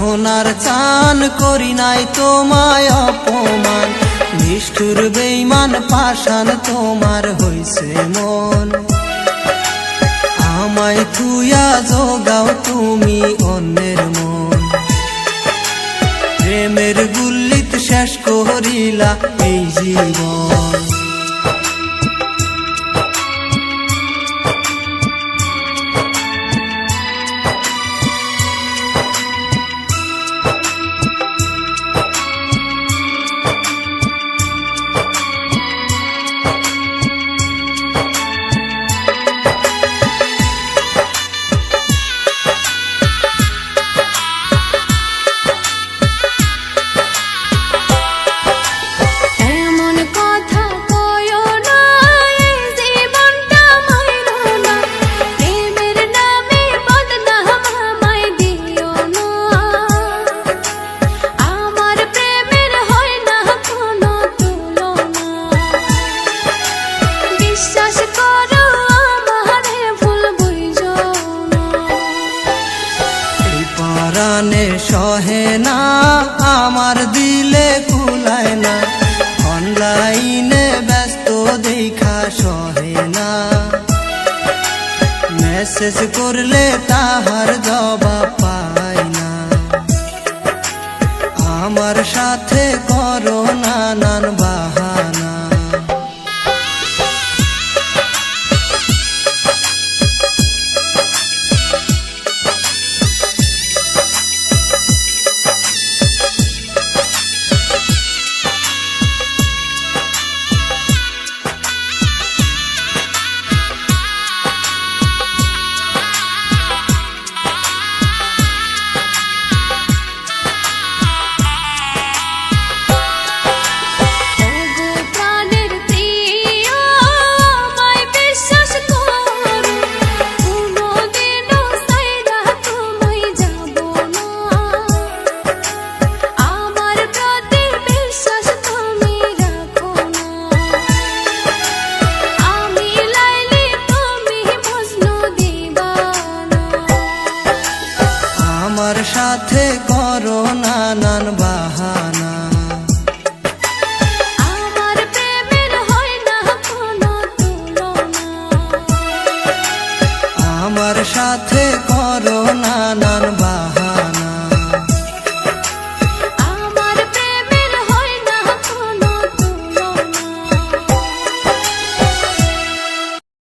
সোনার চান করি নাই তোমায় অপমান। নিষ্ঠুর বেইমান পাষাণ তোমার হইছে মন। আমায় তুইয়া যোগাও তুমি অন্যের মন। প্রেমের গুল্লিত শেষ করিলা এই জীবন। আমার দিলে কুলায় না। অনলাইনে ব্যস্ত দেখা সহে না। মেসেজ করলে তাহার জবাব পায় না। আমার সাথে করো নানান বাহানা। করো নানান বাহানা। আমার সাথে করো নানান বাহানা।